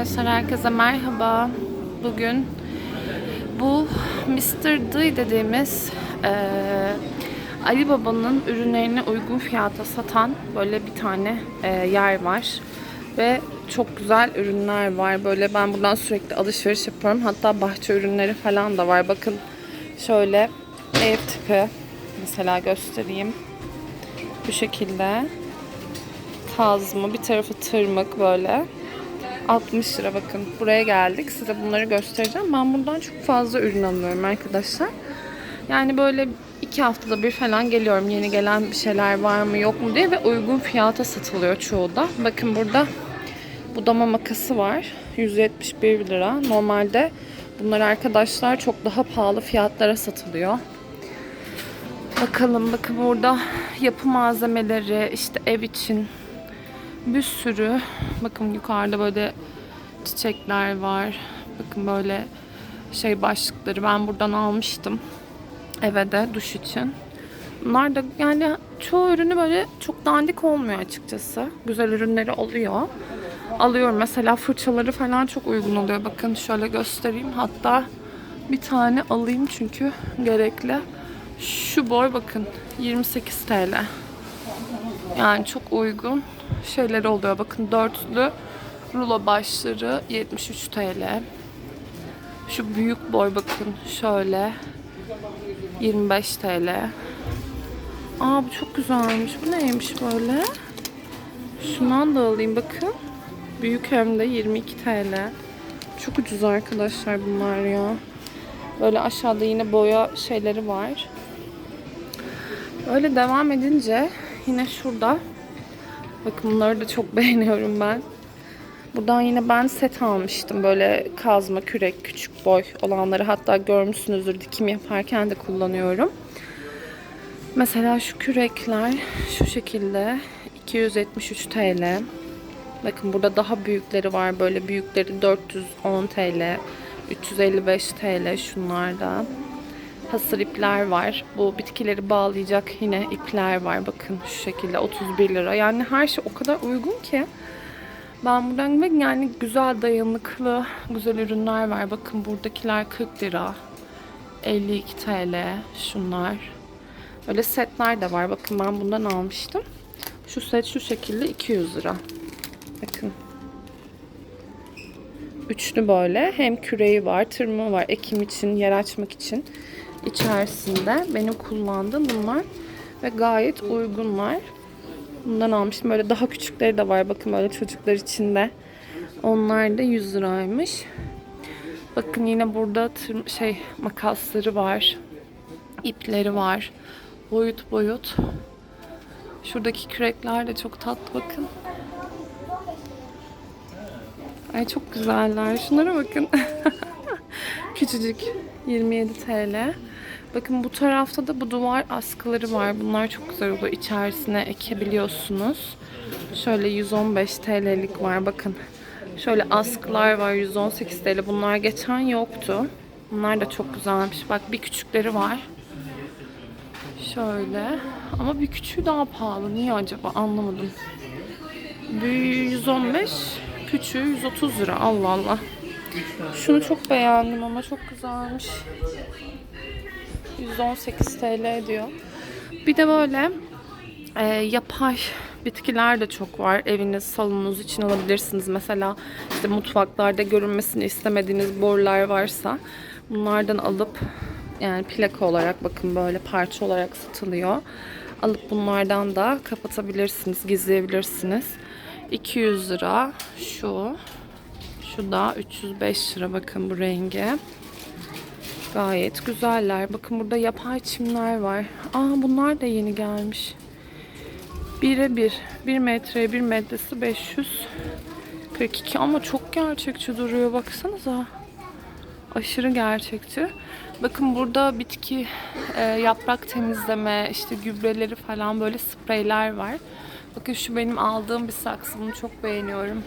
Arkadaşlar herkese merhaba. Bugün bu Mr. D dediğimiz eee Ali Baba'nın ürünlerini uygun fiyata satan böyle bir tane eee, yer var. Ve çok güzel ürünler var. Böyle ben buradan sürekli alışveriş yapıyorum. Hatta bahçe ürünleri falan da var. Bakın şöyle ev tipi mesela göstereyim. Bu şekilde kazma, bir tarafı tırmık böyle. 60 lira bakın. Buraya geldik. Size bunları göstereceğim. Ben buradan çok fazla ürün alıyorum arkadaşlar. Yani böyle iki haftada bir falan geliyorum. Yeni gelen bir şeyler var mı yok mu diye ve uygun fiyata satılıyor çoğu da. Bakın burada budama makası var. 171 lira. Normalde bunlar arkadaşlar çok daha pahalı fiyatlara satılıyor. Bakalım bakın burada yapı malzemeleri işte ev için bir sürü bakın yukarıda böyle çiçekler var. Bakın böyle şey başlıkları ben buradan almıştım. Eve de duş için. Bunlar da yani çoğu ürünü böyle çok dandik olmuyor açıkçası. Güzel ürünleri oluyor. Alıyorum mesela fırçaları falan çok uygun oluyor. Bakın şöyle göstereyim. Hatta bir tane alayım çünkü gerekli. Şu boy bakın 28 TL. Yani çok uygun şeyler oluyor. Bakın dörtlü rulo başları 73 TL. Şu büyük boy bakın şöyle 25 TL. Aa bu çok güzelmiş. Bu neymiş böyle? Şundan da alayım bakın. Büyük hem de 22 TL. Çok ucuz arkadaşlar bunlar ya. Böyle aşağıda yine boya şeyleri var. Öyle devam edince yine şurada bakın bunları da çok beğeniyorum ben. Buradan yine ben set almıştım. Böyle kazma, kürek, küçük boy olanları. Hatta görmüşsünüzdür dikim yaparken de kullanıyorum. Mesela şu kürekler şu şekilde 273 TL. Bakın burada daha büyükleri var. Böyle büyükleri 410 TL. 355 TL şunlarda. Hasır ipler var. Bu bitkileri bağlayacak yine ipler var. Bakın şu şekilde 31 lira. Yani her şey o kadar uygun ki. Ben buradan ve yani güzel dayanıklı güzel ürünler var. Bakın buradakiler 40 lira. 52 TL şunlar. Öyle setler de var. Bakın ben bundan almıştım. Şu set şu şekilde 200 lira. Bakın. Üçlü böyle. Hem küreği var, tırmığı var. Ekim için, yer açmak için içerisinde. Benim kullandığım bunlar. Ve gayet uygunlar. Bundan almıştım. Böyle daha küçükleri de var. Bakın böyle çocuklar için de. Onlar da 100 liraymış. Bakın yine burada tır, şey makasları var. ipleri var. Boyut boyut. Şuradaki kürekler de çok tatlı bakın. Ay çok güzeller. Şunlara bakın. Küçücük. 27 TL. Bakın bu tarafta da bu duvar askıları var. Bunlar çok güzel oluyor. İçerisine ekebiliyorsunuz. Şöyle 115 TL'lik var. Bakın. Şöyle askılar var. 118 TL. Bunlar geçen yoktu. Bunlar da çok güzelmiş. Bak bir küçükleri var. Şöyle. Ama bir küçüğü daha pahalı. Niye acaba? Anlamadım. Büyüğü 115, küçüğü 130 lira. Allah Allah. Şunu çok beğendim ama çok güzelmiş. 118 TL diyor. Bir de böyle e, yapay bitkiler de çok var. Eviniz, salonunuz için alabilirsiniz. Mesela işte mutfaklarda görünmesini istemediğiniz borular varsa bunlardan alıp yani plaka olarak bakın böyle parça olarak satılıyor. Alıp bunlardan da kapatabilirsiniz, gizleyebilirsiniz. 200 lira şu. Şu da 305 lira bakın bu rengi. Gayet güzeller. Bakın burada yapay çimler var. Aa bunlar da yeni gelmiş. 1'e 1. 1 metreye 1 metresi 542 ama çok gerçekçi duruyor. Baksanıza. Aşırı gerçekçi. Bakın burada bitki e, yaprak temizleme, işte gübreleri falan böyle spreyler var. Bakın şu benim aldığım bir saksı. Bunu çok beğeniyorum.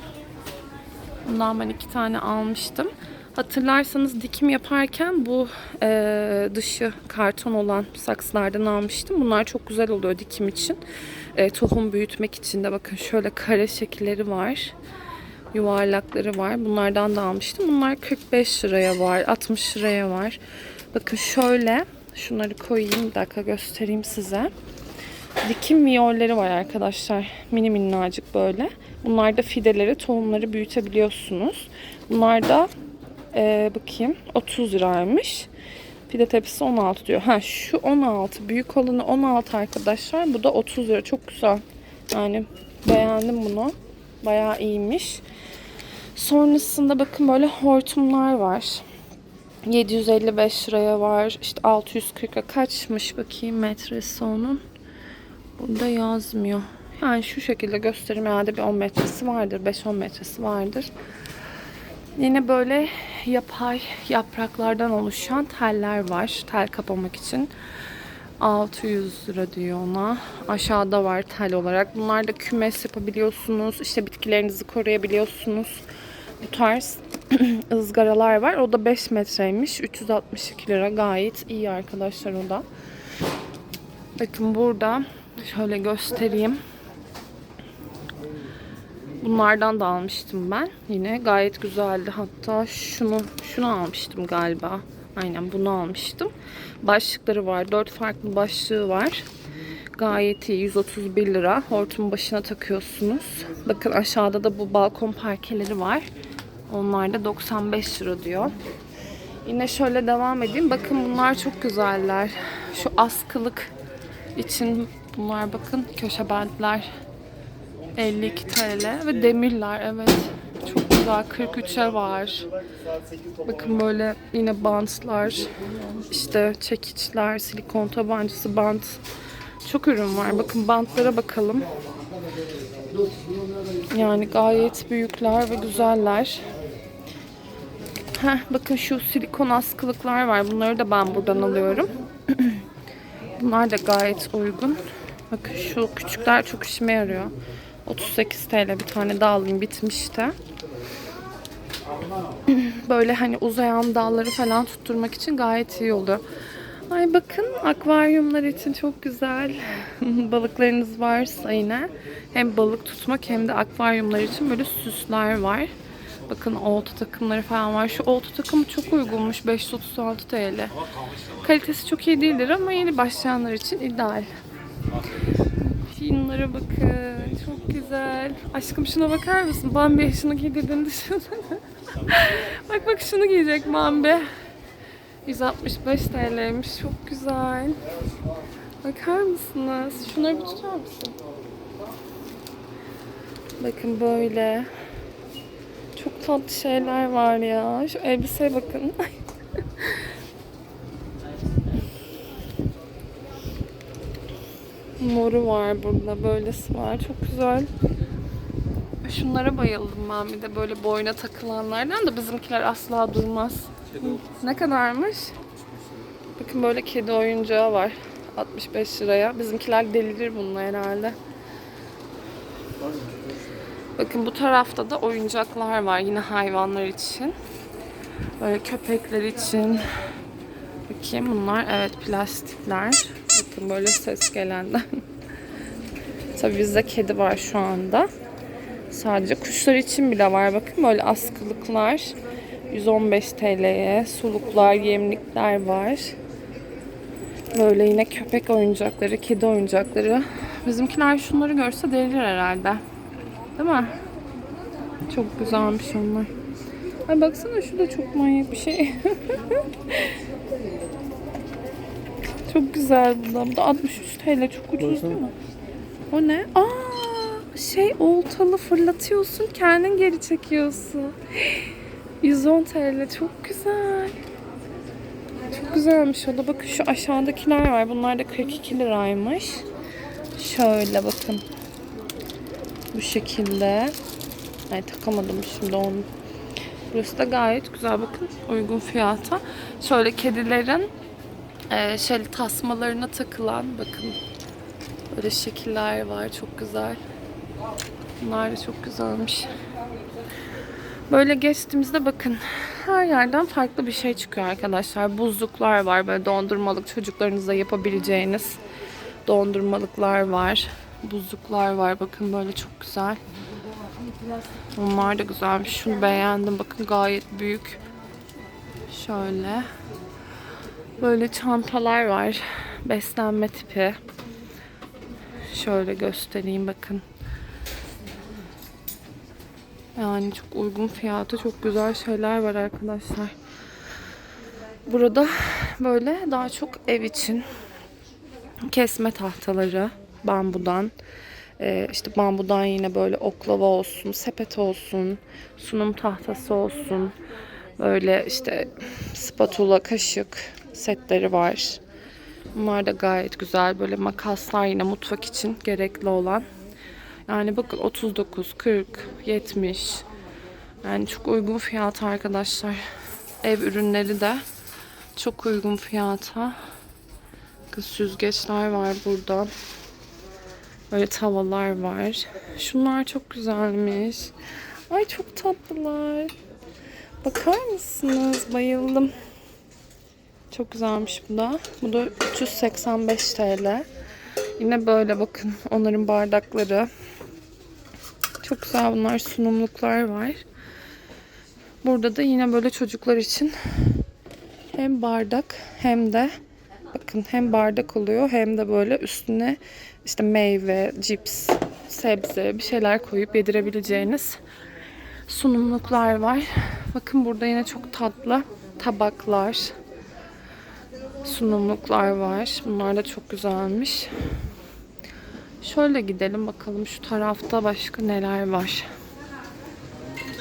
Bundan ben iki tane almıştım. Hatırlarsanız dikim yaparken bu e, dışı karton olan saksılardan almıştım. Bunlar çok güzel oluyor dikim için. E, tohum büyütmek için de bakın şöyle kare şekilleri var. yuvarlakları var. Bunlardan da almıştım. Bunlar 45 liraya var. 60 liraya var. Bakın şöyle şunları koyayım. Bir dakika göstereyim size. Dikim viyolleri var arkadaşlar. Mini minnacık böyle. Bunlar da fideleri, tohumları büyütebiliyorsunuz. Bunlar da ee, bakayım 30 liraymış. Pide tepsisi 16 diyor. Ha şu 16. Büyük olanı 16 arkadaşlar. Bu da 30 lira. Çok güzel. Yani beğendim bunu. Bayağı iyiymiş. Sonrasında bakın böyle hortumlar var. 755 liraya var. İşte 640'a kaçmış bakayım metresi onun. Burada yazmıyor. Yani şu şekilde göstereyim herhalde bir 10 metresi vardır. 5-10 metresi vardır. Yine böyle yapay yapraklardan oluşan teller var. Tel kapamak için. 600 lira diyor ona. Aşağıda var tel olarak. Bunlar da kümes yapabiliyorsunuz. İşte bitkilerinizi koruyabiliyorsunuz. Bu tarz ızgaralar var. O da 5 metreymiş. 362 lira. Gayet iyi arkadaşlar o da. Bakın burada şöyle göstereyim. Bunlardan da almıştım ben. Yine gayet güzeldi. Hatta şunu şunu almıştım galiba. Aynen bunu almıştım. Başlıkları var. Dört farklı başlığı var. Gayet iyi. 131 lira. Hortum başına takıyorsunuz. Bakın aşağıda da bu balkon parkeleri var. Onlar da 95 lira diyor. Yine şöyle devam edeyim. Bakın bunlar çok güzeller. Şu askılık için bunlar bakın köşe bentler 52 TL ve demirler evet. Çok güzel 43'e var. Bakın böyle yine bantlar, işte çekiçler, silikon tabancası, bant. Çok ürün var. Bakın bantlara bakalım. Yani gayet büyükler ve güzeller. Heh, bakın şu silikon askılıklar var. Bunları da ben buradan alıyorum. Bunlar da gayet uygun. Bakın şu küçükler çok işime yarıyor. 38 TL bir tane daha alayım bitmişti. Böyle hani uzayan dalları falan tutturmak için gayet iyi oldu. Ay bakın akvaryumlar için çok güzel. Balıklarınız varsa yine hem balık tutmak hem de akvaryumlar için böyle süsler var. Bakın olta takımları falan var. Şu olta takımı çok uygunmuş. 536 TL. Kalitesi çok iyi değildir ama yeni başlayanlar için ideal. Filmlere bakın. Çok güzel. Aşkım şuna bakar mısın? Bambi şunu giydirdiğini düşünsene. bak bak şunu giyecek Bambi. 165 TL'ymiş. Çok güzel. Bakar mısınız? Şunları bir tutar mısın? Bakın böyle. Çok tatlı şeyler var ya. Şu elbiseye bakın. Moru var burada. Böylesi var. Çok güzel. Şunlara bayıldım ben bir de böyle boyuna takılanlardan da bizimkiler asla durmaz. Ne kadarmış? Bakın böyle kedi oyuncağı var. 65 liraya. Bizimkiler delirir bununla herhalde. Bakın bu tarafta da oyuncaklar var yine hayvanlar için. Böyle köpekler için. Bakayım bunlar evet plastikler. Bakın böyle ses gelenden. Tabii bizde kedi var şu anda. Sadece kuşlar için bile var. Bakın böyle askılıklar. 115 TL'ye suluklar, yemlikler var. Böyle yine köpek oyuncakları, kedi oyuncakları. Bizimkiler şunları görse delirir herhalde. Değil mi? Çok güzelmiş onlar. Ay baksana şu da çok manyak bir şey. çok güzel bundan. Bu da 63 TL. Çok ucuz değil mi? O ne? Aa, şey oltalı fırlatıyorsun. Kendin geri çekiyorsun. 110 TL. Çok güzel. Çok güzelmiş o da. Bakın şu aşağıdakiler var. Bunlar da 42 liraymış. Şöyle bakın. Bu şekilde. Ay takamadım şimdi onu. Burası da gayet güzel. Bakın uygun fiyata. Şöyle kedilerin e, şöyle tasmalarına takılan bakın böyle şekiller var. Çok güzel. Bunlar da çok güzelmiş. Böyle geçtiğimizde bakın her yerden farklı bir şey çıkıyor arkadaşlar. Buzluklar var böyle dondurmalık çocuklarınızla yapabileceğiniz dondurmalıklar var. Buzluklar var bakın böyle çok güzel. Onlar da güzelmiş. Şunu beğendim. Bakın gayet büyük. Şöyle. Böyle çantalar var. Beslenme tipi. Şöyle göstereyim bakın. Yani çok uygun fiyata çok güzel şeyler var arkadaşlar. Burada böyle daha çok ev için kesme tahtaları bambudan ee, işte bambudan yine böyle oklava olsun, sepet olsun, sunum tahtası olsun. Böyle işte spatula, kaşık setleri var. Bunlar da gayet güzel. Böyle makaslar yine mutfak için gerekli olan. Yani bakın 39, 40, 70. Yani çok uygun fiyata arkadaşlar. Ev ürünleri de çok uygun fiyata. Süzgeçler var burada. Böyle tavalar var. Şunlar çok güzelmiş. Ay çok tatlılar. Bakar mısınız? Bayıldım. Çok güzelmiş bu da. Bu da 385 TL. Yine böyle bakın onların bardakları. Çok güzel bunlar sunumluklar var. Burada da yine böyle çocuklar için hem bardak hem de bakın hem bardak oluyor hem de böyle üstüne işte meyve, cips, sebze bir şeyler koyup yedirebileceğiniz sunumluklar var. Bakın burada yine çok tatlı tabaklar, sunumluklar var. Bunlar da çok güzelmiş. Şöyle gidelim bakalım şu tarafta başka neler var.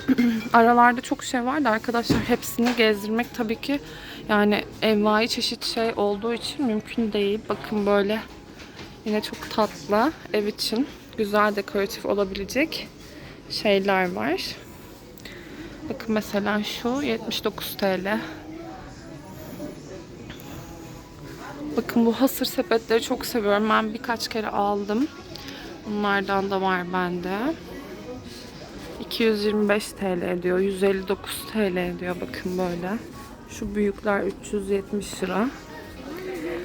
Aralarda çok şey var da arkadaşlar hepsini gezdirmek tabii ki yani envai çeşit şey olduğu için mümkün değil. Bakın böyle yine çok tatlı ev için güzel dekoratif olabilecek şeyler var. Bakın mesela şu 79 TL. Bakın bu hasır sepetleri çok seviyorum. Ben birkaç kere aldım. Bunlardan da var bende. 225 TL diyor. 159 TL diyor. Bakın böyle. Şu büyükler 370 lira.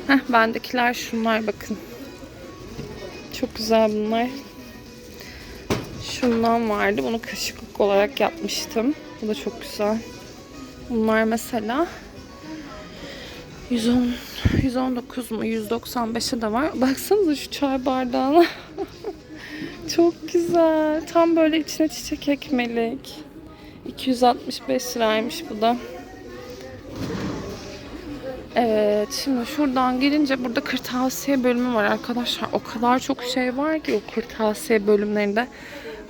Heh, bendekiler şunlar bakın. Çok güzel bunlar. Şundan vardı. Bunu kaşıklık olarak yapmıştım. Bu da çok güzel. Bunlar mesela 110 119 mu 195'e de var. Baksanıza şu çay bardağına. Çok güzel. Tam böyle içine çiçek ekmelik. 265 liraymış bu da. Evet şimdi şuradan gelince burada kırtasiye bölümü var arkadaşlar. O kadar çok şey var ki o kırtasiye bölümlerinde.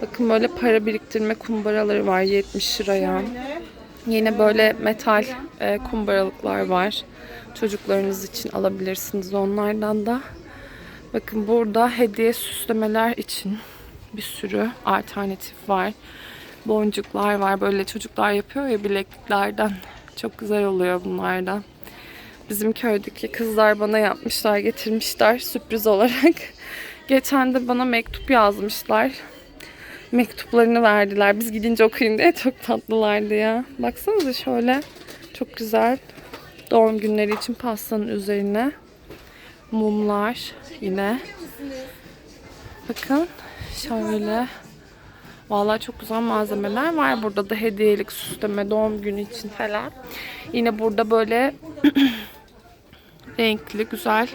Bakın böyle para biriktirme kumbaraları var 70 liraya. Yine böyle metal e, kumbaralıklar var. Çocuklarınız için alabilirsiniz onlardan da. Bakın burada hediye süslemeler için bir sürü alternatif var. Boncuklar var. Böyle çocuklar yapıyor ya bilekliklerden. Çok güzel oluyor bunlardan. Bizim köydeki kızlar bana yapmışlar, getirmişler sürpriz olarak. Geçen de bana mektup yazmışlar. Mektuplarını verdiler. Biz gidince okuyun diye çok tatlılardı ya. Baksanıza şöyle. Çok güzel. Doğum günleri için pastanın üzerine mumlar yine. Bakın şöyle. Vallahi çok güzel malzemeler var. Burada da hediyelik süsleme doğum günü için falan. Yine burada böyle renkli güzel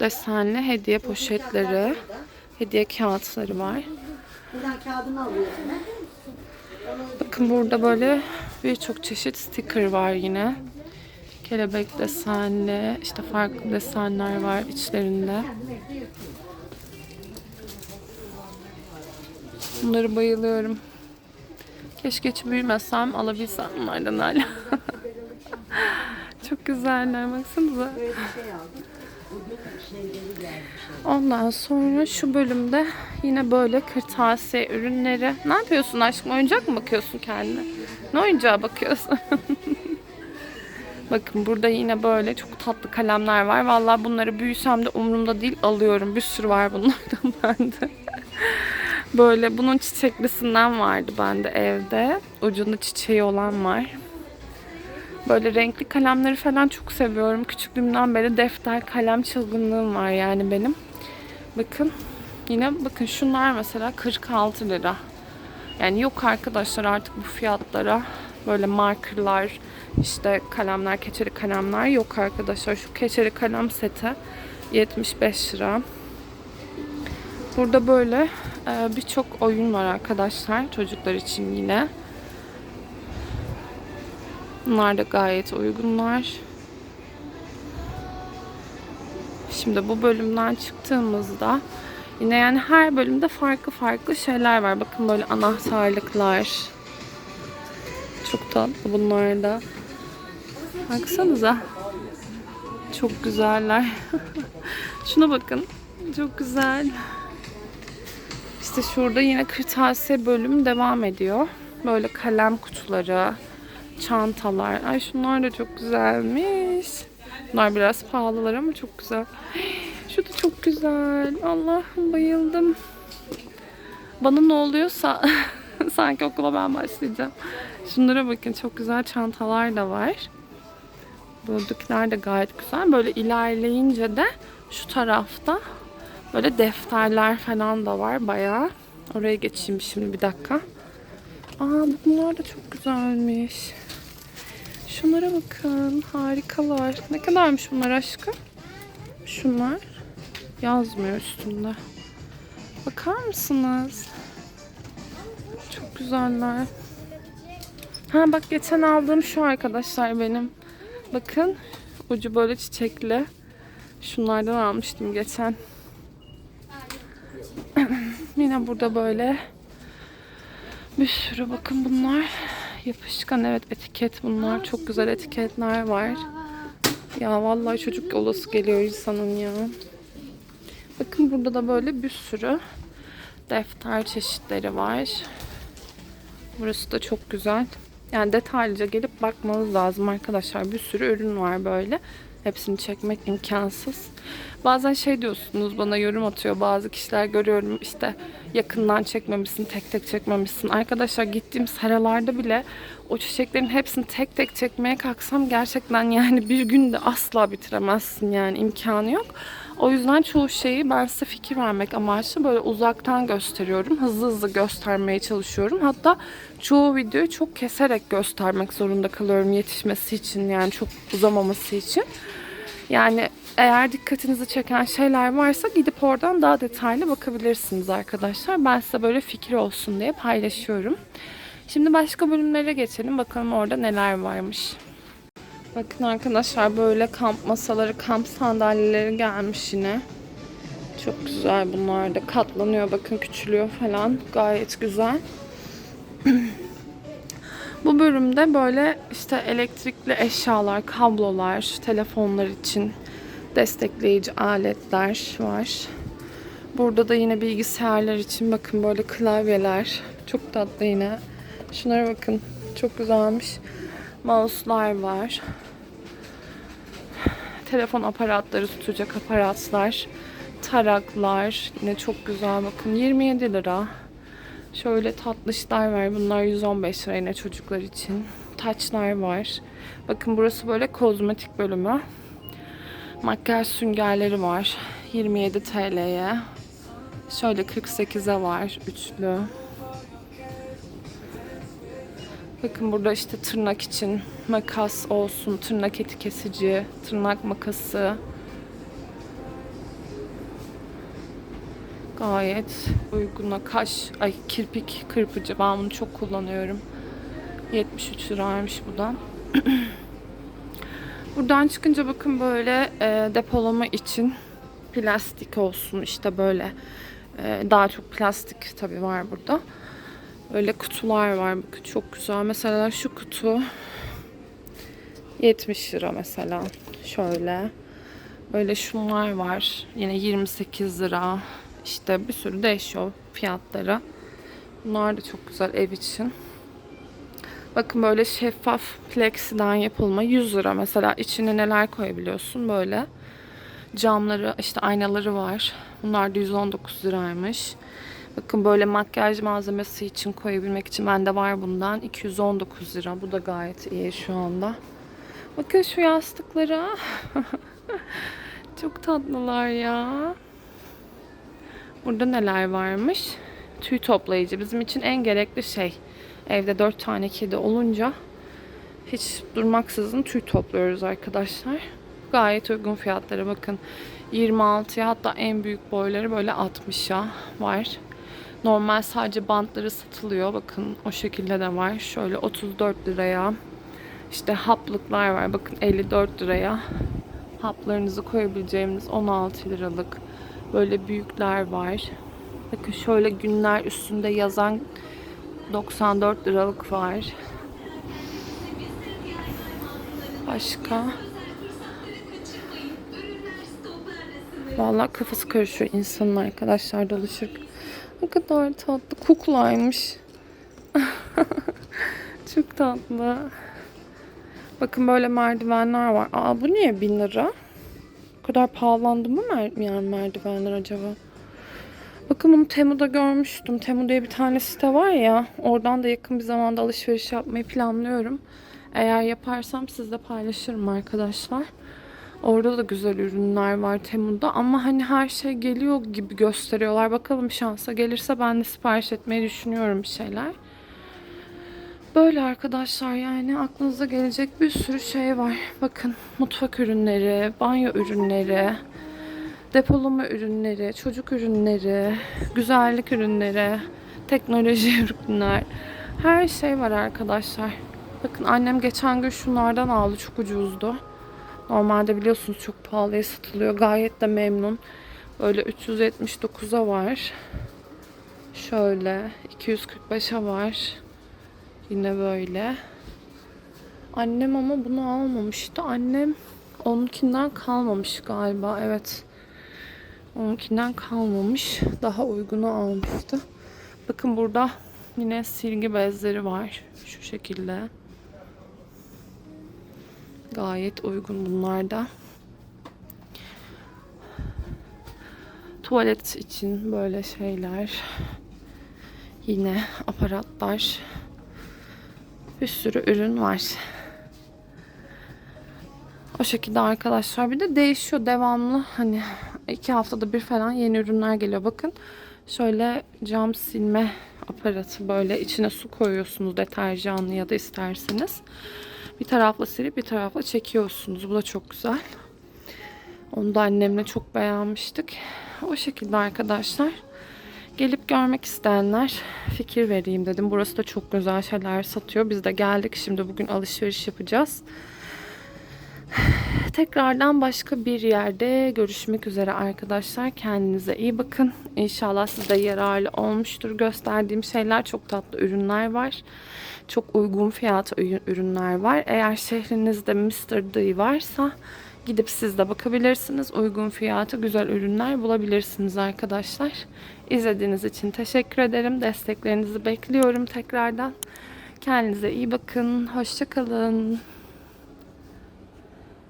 desenli hediye poşetleri, hediye kağıtları var. Buradan kağıdını alıyorsun. Bakın burada böyle birçok çeşit sticker var yine. Kelebek desenli, işte farklı desenler var içlerinde. Bunları bayılıyorum. Keşke hiç büyümesem alabilsem bunlardan hala. Çok güzeller baksanıza. Böyle bir şey aldım. Ondan sonra şu bölümde yine böyle kırtasiye ürünleri. Ne yapıyorsun aşkım? Oyuncak mı bakıyorsun kendine? Ne oyuncağa bakıyorsun? Bakın burada yine böyle çok tatlı kalemler var. Vallahi bunları büyüsem de umurumda değil alıyorum. Bir sürü var bunlardan bende. Böyle bunun çiçeklisinden vardı bende evde. Ucunda çiçeği olan var. Böyle renkli kalemleri falan çok seviyorum. Küçüklüğümden beri defter, kalem çılgınlığım var yani benim. Bakın yine bakın şunlar mesela 46 lira. Yani yok arkadaşlar artık bu fiyatlara böyle markerlar, işte kalemler, keçeli kalemler yok arkadaşlar. Şu keçeli kalem seti 75 lira. Burada böyle e, birçok oyun var arkadaşlar çocuklar için yine. Bunlar da gayet uygunlar. Şimdi bu bölümden çıktığımızda yine yani her bölümde farklı farklı şeyler var. Bakın böyle anahtarlıklar. Çok tatlı bunlar da. Baksanıza. Çok güzeller. Şuna bakın. Çok güzel. İşte şurada yine kırtasiye bölüm devam ediyor. Böyle kalem kutuları, çantalar. Ay şunlar da çok güzelmiş. Bunlar biraz pahalılar ama çok güzel. Şu da çok güzel. Allah'ım bayıldım. Bana ne oluyorsa sanki okula ben başlayacağım. Şunlara bakın çok güzel çantalar da var. Buradakiler de gayet güzel. Böyle ilerleyince de şu tarafta böyle defterler falan da var bayağı. Oraya geçeyim şimdi bir dakika. Aa bunlar da çok güzelmiş. Şunlara bakın. Harikalar. Ne kadarmış bunlar aşkım? Şunlar. Yazmıyor üstünde. Bakar mısınız? Çok güzeller. Ha bak geçen aldığım şu arkadaşlar benim. Bakın ucu böyle çiçekli. Şunlardan almıştım geçen. Yine burada böyle bir sürü bakın bunlar yapışkan evet etiket bunlar. Çok güzel etiketler var. Ya vallahi çocuk olası geliyor insanın ya. Bakın burada da böyle bir sürü defter çeşitleri var. Burası da çok güzel. Yani detaylıca gelip bakmanız lazım arkadaşlar. Bir sürü ürün var böyle. Hepsini çekmek imkansız. Bazen şey diyorsunuz bana yorum atıyor bazı kişiler görüyorum işte yakından çekmemişsin, tek tek çekmemişsin. Arkadaşlar gittiğim seralarda bile o çiçeklerin hepsini tek tek çekmeye kalksam gerçekten yani bir günde asla bitiremezsin yani imkanı yok. O yüzden çoğu şeyi ben size fikir vermek amaçlı böyle uzaktan gösteriyorum. Hızlı hızlı göstermeye çalışıyorum. Hatta çoğu videoyu çok keserek göstermek zorunda kalıyorum yetişmesi için yani çok uzamaması için. Yani eğer dikkatinizi çeken şeyler varsa gidip oradan daha detaylı bakabilirsiniz arkadaşlar. Ben size böyle fikir olsun diye paylaşıyorum. Şimdi başka bölümlere geçelim. Bakalım orada neler varmış. Bakın arkadaşlar böyle kamp masaları, kamp sandalyeleri gelmiş yine. Çok güzel bunlar da. Katlanıyor bakın küçülüyor falan. Gayet güzel. Bu bölümde böyle işte elektrikli eşyalar, kablolar, telefonlar için destekleyici aletler var. Burada da yine bilgisayarlar için bakın böyle klavyeler. Çok tatlı yine. Şunlara bakın. Çok güzelmiş. Mouse'lar var. Telefon aparatları tutacak aparatlar. Taraklar. Yine çok güzel bakın. 27 lira. Şöyle tatlışlar var. Bunlar 115 lira yine çocuklar için. Taçlar var. Bakın burası böyle kozmetik bölümü. Makyaj süngerleri var. 27 TL'ye. Şöyle 48'e var. Üçlü. Bakın burada işte tırnak için makas olsun, tırnak eti kesici, tırnak makası. Gayet uyguna kaş, ay kirpik kırpıcı. Ben bunu çok kullanıyorum. 73 liraymış bu da. Buradan çıkınca bakın böyle e, depolama için plastik olsun işte böyle e, daha çok plastik tabii var burada. Böyle kutular var. Bakın çok güzel. Mesela şu kutu 70 lira mesela. Şöyle. Böyle şunlar var. Yine 28 lira. İşte bir sürü değişiyor fiyatları. Bunlar da çok güzel ev için. Bakın böyle şeffaf plexiden yapılma 100 lira mesela. içine neler koyabiliyorsun böyle. Camları işte aynaları var. Bunlar da 119 liraymış. Bakın böyle makyaj malzemesi için koyabilmek için bende var bundan. 219 lira. Bu da gayet iyi şu anda. Bakın şu yastıklara. Çok tatlılar ya. Burada neler varmış? tüy toplayıcı bizim için en gerekli şey. Evde 4 tane kedi olunca hiç durmaksızın tüy topluyoruz arkadaşlar. Gayet uygun fiyatlara bakın. 26'ya hatta en büyük boyları böyle 60'a var. Normal sadece bantları satılıyor. Bakın o şekilde de var. Şöyle 34 liraya. İşte haplıklar var. Bakın 54 liraya. Haplarınızı koyabileceğimiz 16 liralık böyle büyükler var. Bakın şöyle günler üstünde yazan 94 liralık var. Başka? Vallahi kafası karışıyor insanın arkadaşlar dolaşırken. Ne kadar tatlı. Kuklaymış. Çok tatlı. Bakın böyle merdivenler var. Aa bu niye 1000 lira? O kadar pahalandı mı mer- yani merdivenler acaba? Bakın bunu Temu'da görmüştüm. Temu diye bir tane site var ya. Oradan da yakın bir zamanda alışveriş yapmayı planlıyorum. Eğer yaparsam sizle paylaşırım arkadaşlar. Orada da güzel ürünler var Temu'da ama hani her şey geliyor gibi gösteriyorlar. Bakalım şansa gelirse ben de sipariş etmeyi düşünüyorum bir şeyler. Böyle arkadaşlar yani aklınıza gelecek bir sürü şey var. Bakın mutfak ürünleri, banyo ürünleri, depolama ürünleri, çocuk ürünleri, güzellik ürünleri, teknoloji ürünler. Her şey var arkadaşlar. Bakın annem geçen gün şunlardan aldı. Çok ucuzdu. Normalde biliyorsunuz çok pahalıya satılıyor. Gayet de memnun. Böyle 379'a var. Şöyle 245'e var. Yine böyle. Annem ama bunu almamıştı. Annem onunkinden kalmamış galiba. Evet. Onunkinden kalmamış. Daha uygunu almıştı. Bakın burada yine silgi bezleri var. Şu şekilde. Gayet uygun bunlar da. Tuvalet için böyle şeyler. Yine aparatlar. Bir sürü ürün var. O şekilde arkadaşlar. Bir de değişiyor devamlı. Hani iki haftada bir falan yeni ürünler geliyor. Bakın şöyle cam silme aparatı böyle içine su koyuyorsunuz deterjanlı ya da isterseniz. Bir tarafla silip bir tarafla çekiyorsunuz. Bu da çok güzel. Onu da annemle çok beğenmiştik. O şekilde arkadaşlar. Gelip görmek isteyenler fikir vereyim dedim. Burası da çok güzel şeyler satıyor. Biz de geldik. Şimdi bugün alışveriş yapacağız. Tekrardan başka bir yerde görüşmek üzere arkadaşlar. Kendinize iyi bakın. İnşallah size yararlı olmuştur. Gösterdiğim şeyler çok tatlı ürünler var. Çok uygun fiyat ürünler var. Eğer şehrinizde Mr. D varsa gidip siz de bakabilirsiniz. Uygun fiyatı güzel ürünler bulabilirsiniz arkadaşlar. İzlediğiniz için teşekkür ederim. Desteklerinizi bekliyorum tekrardan. Kendinize iyi bakın. Hoşçakalın.